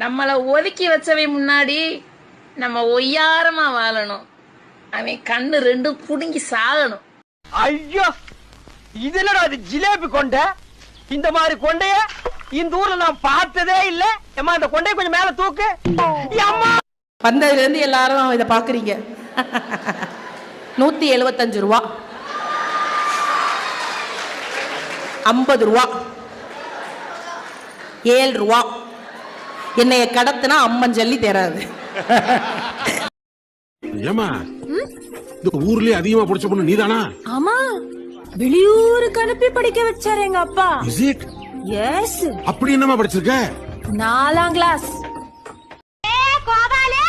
நம்மள ஒதுக்கி வச்சவன் முன்னாடி நம்ம ஒய்யாரமா வாழணும். அவன் கண்ணு ரெண்டும் புடுங்கி சாகணும். ஐயோ! இது என்னடா அது ஜிலேபி கொண்டை? இந்த மாதிரி கொண்டைய இந்த ஊர்ல நான் பார்த்ததே இல்ல. ஏமா இந்த கொண்டைய கொஞ்சம் மேல தூக்கு. அம்மா வந்ததுல இருந்து எல்லாரும் இதை பாக்குறீங்க நூத்தி எழுபத்தஞ்சு ரூபா. ஐம்பது ரூபா. ஏழு ரூபா. என்னைய கடத்துனா அம்மன் ஜல்லி தராது ஏமா இந்த ஊர்லயே அதிகமா படிச்ச பொண்ணு நீதானா? ஆமா. வெளியூருக்கு அனுப்பி படிக்க வச்சாரு எங்க அப்பா. இஸ் இட் எஸ் அப்படி என்னமா படிச்சிருக்க? நாலாம் கிளாஸ் கோபாலு!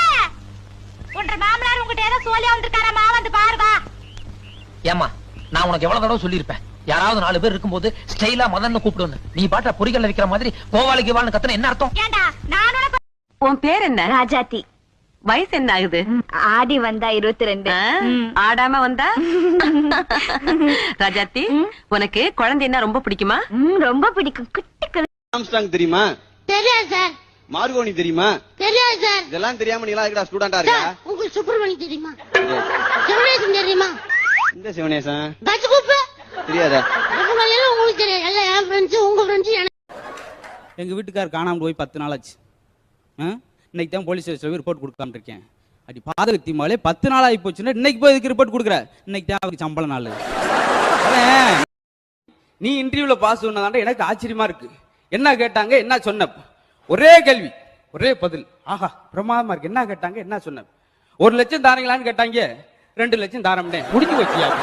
உன்ற மாமனார் உங்ககிட்ட ஏதோ சொல்லி வந்திருக்காரம்மா வந்து பாருமா ஏமா நான் உனக்கு எவ்வளவு தடவை சொல்லியிருப்பேன்? யாராவது நாலு பேர் இருக்கும்போது ஸ்டைலா மதன்னு கூப்பிடுன்னு. நீ பாட்ட பொறிகல்ல வைக்கிற மாதிரி கோவாலிக்கு வாழ்னு கத்தன என்ன அர்த்தம்? உன் பேர் என்ன? ராஜாத்தி. வயசு என்ன ஆகுது? ஆடி வந்தா இருபத்தி ரெண்டு? ஆடாம வந்தா? ராஜாத்தி உனக்கு குழந்தைன்னா ரொம்ப பிடிக்குமா? ரொம்ப பிடிக்கும். குட்டி தெரியுமா? தெரியாது சார். மார்கோனி தெரியுமா? தெரியாது சார். இதெல்லாம் தெரியாம நீ எல்லாம் ஸ்டூடெண்டா இருக்கா? உங்களுக்கு சுப்பிரமணி தெரியுமா? சிவனேசன் தெரியுமா? இந்த சிவனேசன்? தெரியாதா? உங்களுக்கு தெரியாது. எல்லாம் என் ஃப்ரெண்ட்ஸ் உங்க ஃப்ரெண்ட்ஸ் எனக்கு எங்கள் வீட்டுக்கார் காணாமல் போய் பத்து நாள் ஆச்சு. இன்னைக்கு தான் போலீஸ் ஸ்டேஷனில் ரிப்போர்ட் கொடுக்காம இருக்கேன் அடி பாதகத்தி மேலே பத்து நாள் ஆகி போச்சுன்னா இன்னைக்கு போய் இதுக்கு ரிப்போர்ட் கொடுக்குற? இன்னைக்கு தான் அவருக்கு சம்பள நாள். நீ இன்டர்வியூவில் பாஸ் பண்ணதாண்ட எனக்கு ஆச்சரியமா இருக்கு. என்ன கேட்டாங்க என்ன சொன்ன ஒரே கேள்வி ஒரே பதில். ஆஹா பிரமாதமா இருக்கு. என்ன கேட்டாங்க என்ன சொன்ன ஒரு லட்சம் தாரீங்களான்னு கேட்டாங்க ரெண்டு லட்சம் தாரம்னே. முடிஞ்சு வச்சியா